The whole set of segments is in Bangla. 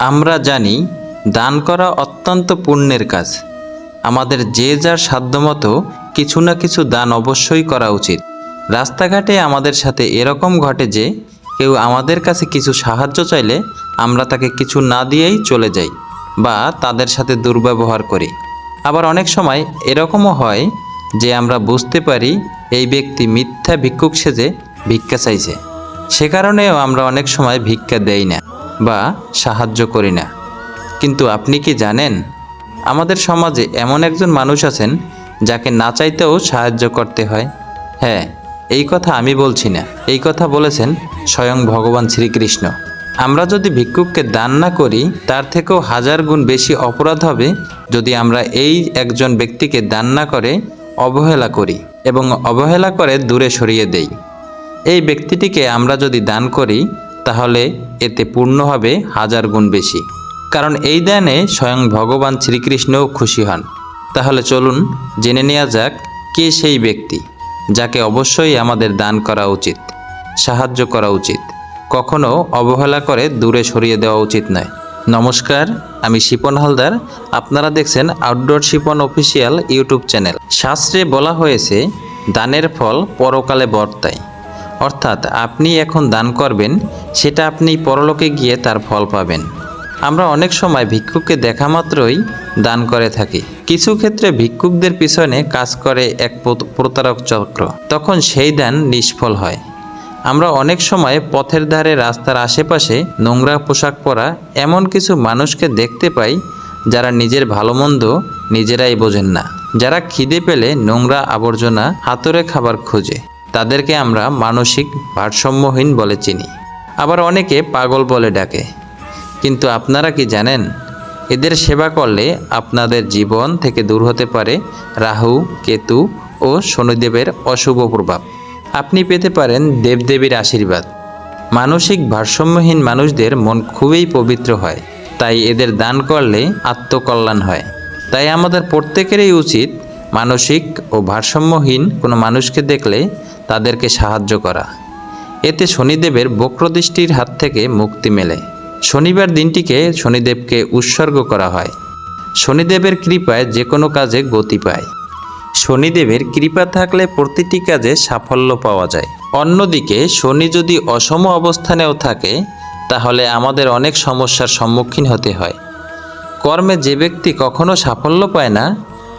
আমরা জানি দান করা অত্যন্ত পুণ্যের কাজ। আমাদের যে যার সাধ্যমতো কিছু না কিছু দান অবশ্যই করা উচিত। রাস্তাঘাটে আমাদের সাথে এরকম ঘটে যে, কেউ আমাদের কাছে কিছু সাহায্য চাইলে আমরা তাকে কিছু না দিয়েই চলে যাই বা তাদের সাথে দুর্ব্যবহার করি। আবার অনেক সময় এরকমও হয় যে আমরা বুঝতে পারি এই ব্যক্তি মিথ্যা ভিক্ষুক সেজে ভিক্ষা চাইছে। সে কারণেও আমরা অনেক সময় ভিক্ষা দেই না। বা সাহায্য করি না। কিন্তু আপনি কি জানেন, আমাদের সমাজে এমন একজন মানুষ আছেন যাকে না চাইতেও সাহায্য করতে হয়। হ্যাঁ এই কথা আমি বলছি না। এই কথা বলেছেন স্বয়ং ভগবান শ্রীকৃষ্ণ। আমরা যদি ভিক্ষুককে দান না করি, তার থেকেও হাজার গুণ বেশি অপরাধ হবে যদি আমরা এই একজন ব্যক্তিকে দান না করে, অবহেলা করি এবং অবহেলা করে দূরে সরিয়ে দেই। এই ব্যক্তিটিকে আমরা যদি দান করি তাহলে এতে পূর্ণ হবে হাজার গুণ বেশি। কারণ এই দানে স্বয়ং ভগবান শ্রীকৃষ্ণও খুশি হন। তাহলে চলুন জেনে নেওয়া যাক কে সেই ব্যক্তি যাকে অবশ্যই আমাদের দান করা উচিত, সাহায্য করা উচিত, কখনো অবহেলা করে দূরে সরিয়ে দেওয়া উচিত নয়। নমস্কার, আমি শিপন হালদার। আপনারা দেখছেন outdoor Shipon official YouTube channel. শাস্ত্রে বলা হয়েছে, দানের ফল পরকালে বর্তায়। অর্থাৎ আপনি এখন দান করবেন, সেটা আপনি পরলোকে গিয়ে তার ফল পাবেন। আমরা অনেক সময় ভিক্ষুককে দেখা মাত্রই দান করে থাকি। কিছু ক্ষেত্রে ভিক্ষুকদের পিছনে কাজ করে এক প্রত- প্রতারক চক্র। তখন সেই দান নিষ্ফল হয়। আমরা অনেক সময় পথের ধারে রাস্তার আশেপাশে নোংরা পোশাক পরা এমন কিছু মানুষকে দেখতে পাই, যারা নিজের ভালো মন্দ নিজেরাই বোঝেন না, যারা খিদে পেলে নোংরা আবর্জনা হাতরে খাবার খোঁজে। তাদেরকে আমরা মানসিক ভারসাম্যহীন বলে চিনি। আবার অনেকে পাগল বলে ডাকে। কিন্তু আপনারা কি জানেন, এদের সেবা করলে আপনাদের জীবন থেকে দূর হতে পারে রাহু, কেতু ও শনিদেবের অশুভ প্রভাব। আপনি পেতে পারেন দেবদেবীর আশীর্বাদ। মানসিক ভারসাম্যহীন মানুষদের মন খুবই পবিত্র হয়। তাই এদের দান করলে আত্মকল্যাণ হয়। তাই আমাদের প্রত্যেকেরই উচিত মানসিক ও ভারসাম্যহীন কোনো মানুষকে দেখলে তাদেরকে সাহায্য করা। এতে শনিদেবের বক্রদৃষ্টির হাত থেকে মুক্তি মেলে। শনিবার দিনটিকে শনিদেবকে উৎসর্গ করা হয়। শনিদেবের কৃপায় যে কোনো কাজে গতি পায়। শনিদেবের কৃপা থাকলে প্রতিটি কাজে সাফল্য পাওয়া যায়। অন্যদিকে শনি যদি অসম অবস্থানেও থাকে, তাহলে আমাদের অনেক সমস্যার সম্মুখীন হতে হয়। কর্মে যে ব্যক্তি কখনো সাফল্য পায় না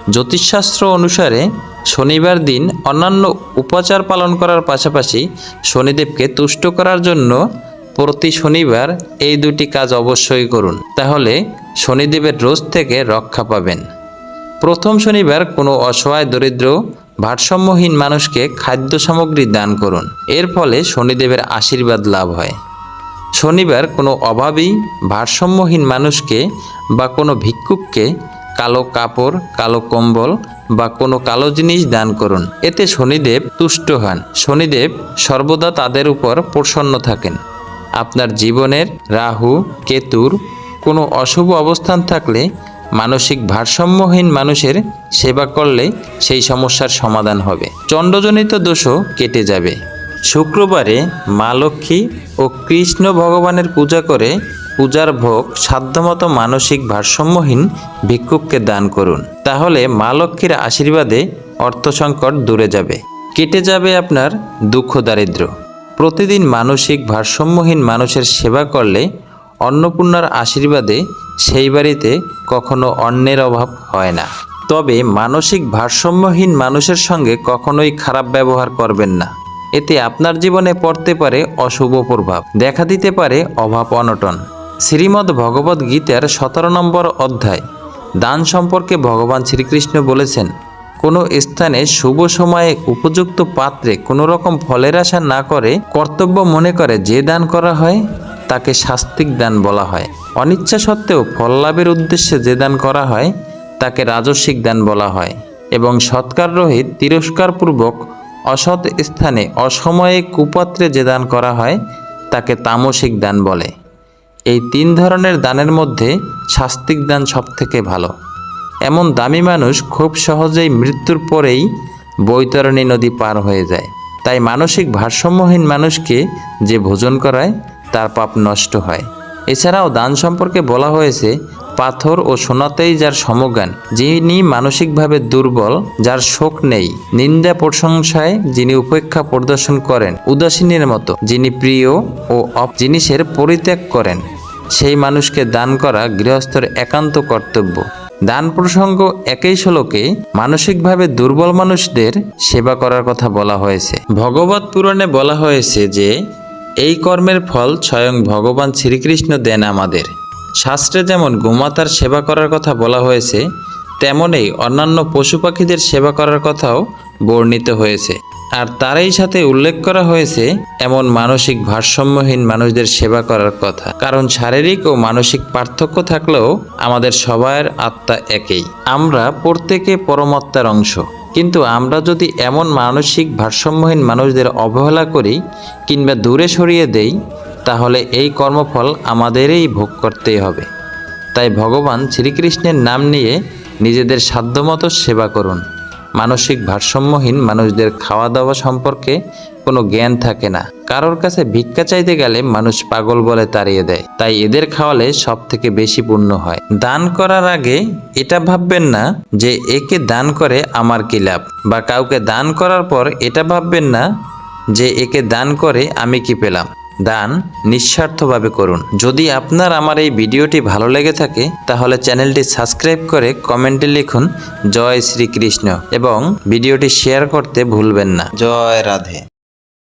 জ্যোতিষশাস্ত্র অনুসারে শনিবার দিন অন্যান্য উপাচার পালন করার পাশাপাশি শনিদেবকে তুষ্ট করার জন্য প্রতি শনিবার এই দুটি কাজ অবশ্যই করুন। তাহলে শনিদেবের রোজ থেকে রক্ষা পাবেন। প্রথম শনিবার কোনো অসহায়, দরিদ্র, ভারসাম্যহীন মানুষকে খাদ্য সামগ্রী দান করুন। এর ফলে শনিদেবের আশীর্বাদ লাভ হয়। শনিবার কোনো অভাবী, ভারসাম্যহীন মানুষকে বা কোনো ভিক্ষুককে কালো কাপড়, কালো কম্বল বা কোনো কালো জিনিস দান করুন। এতে শনিদেব তুষ্ট হন। শনিদেব সর্বদা তাদের উপর প্রসন্ন থাকেন। আপনার জীবনের রাহু, কেতুর কোনো অশুভ অবস্থান থাকলে মানসিক ভারসাম্যহীন মানুষের সেবা করলে সেই সমস্যার সমাধান হবে। চণ্ডজনিত দোষও কেটে যাবে। শুক্রবারে মা লক্ষ্মী ও কৃষ্ণ ভগবানের পূজা করে পূজার ভোগ সাধ্যমতো মানসিক ভারসাম্যহীন ভিক্ষুককে দান করুন। তাহলে মা লক্ষ্মীর আশীর্বাদে অর্থ সংকট দূরে যাবে। কেটে যাবে আপনার দুঃখ দারিদ্র প্রতিদিন মানসিক ভারসাম্যহীন মানুষের সেবা করলে অন্নপূর্ণার আশীর্বাদে সেই বাড়িতে কখনো অন্যের অভাব হয় না। তবে মানসিক ভারসাম্যহীন মানুষের সঙ্গে কখনোই খারাপ ব্যবহার করবেন না। এতে আপনার জীবনে পড়তে পারে অশুভ প্রভাব, দেখা দিতে পারে অভাব অনটন। শ্রীমদ্ ভগবদ্ গীতার সতেরো নম্বর অধ্যায়। দান সম্পর্কে ভগবান শ্রীকৃষ্ণ বলেছেন, কোনো স্থানে শুভ সময়ে উপযুক্ত পাত্রে কোনো রকম ফলের আশা না করে কর্তব্য মনে করে যে দান করা হয়, তাকে শাস্তিক দান বলা হয়। অনিচ্ছা সত্ত্বেও ফল লাভের উদ্দেশ্যে যে দান করা হয়, তাকে রাজস্বিক দান বলা হয় এবং সৎকার রহিত, তিরস্কারপূর্বক অসৎ স্থানে অসময়ে কুপাত্রে যে দান করা হয়, তাকে তামসিক দান বলে। এই তিন ধরনের দানের মধ্যে শাস্তিক দান সবথেকে ভালো। এমন দামি মানুষ খুব সহজেই মৃত্যুর পরেই বৈতরণী নদী পার হয়ে যায়। তাই মানসিক ভারসাম্যহীন মানুষকে যে ভোজন করায়, তার পাপ নষ্ট হয়। এছাড়াও দান সম্পর্কে বলা হয়েছে পাথর ও সোনাতেই যার সমজ্ঞান, যিনি মানসিকভাবে দুর্বল, যার শোক নেই, নিন্দা প্রশংসায় যিনি উপেক্ষা প্রদর্শন করেন, উদাসীনের মতো, যিনি প্রিয় ও অপ জিনিসের পরিত্যাগ করেন। সেই মানুষকে দান করা গৃহস্থের একান্ত কর্তব্য। দান প্রসঙ্গ একই শ্লোকে, মানসিকভাবে দুর্বল মানুষদের সেবা করার কথা বলা হয়েছে। ভগবত পুরাণে বলা হয়েছে যে, এই কর্মের ফল স্বয়ং ভগবান শ্রীকৃষ্ণ দেন আমাদের। শাস্ত্রে যেমন গোমাতার সেবা করার কথা বলা হয়েছে, তেমনই অন্যান্য পশু পাখিদের সেবা করার কথাও বর্ণিত হয়েছে। আর তারই সাথে উল্লেখ করা হয়েছে, এমন মানসিক ভারসাম্যহীন মানুষদের সেবা করার কথা। কারণ শারীরিক ও মানসিক পার্থক্য থাকলেও আমাদের সবার আত্মা একই। আমরা প্রত্যেকে পরমাত্মার অংশ। কিন্তু আমরা যদি এমন মানসিক ভারসাম্যহীন মানুষদের অবহেলা করি, কিংবা দূরে সরিয়ে দেই তাহলে এই কর্মফল আমাদেরই ভোগ করতেই হবে। তাই ভগবান শ্রীকৃষ্ণের নাম নিয়ে নিজেদের সাধ্যমতো সেবা করুন। মানসিক ভারসাম্যহীন মানুষদের খাওয়া দাওয়া সম্পর্কে কোনো জ্ঞান থাকে না। কারোর কাছে ভিক্ষা চাইতে গেলে মানুষ পাগল বলে তাড়িয়ে দেয়। তাই এদের খাওয়ালে সব থেকে বেশি পুণ্য হয়। দান করার আগে এটা ভাববেন না যে একে দান করে আমার কি লাভ? বা কাউকে দান করার পর এটা ভাববেন না যে একে দান করে আমি কি পেলাম? দান নিঃস্বার্থভাবে করুন। যদি আপনার আমার এই ভিডিওটি ভালো লেগে থাকে, তাহলে চ্যানেলটি সাবস্ক্রাইব করে কমেন্টে লিখুন, জয় শ্রীকৃষ্ণ এবং ভিডিওটি শেয়ার করতে ভুলবেন না। জয় রাধে।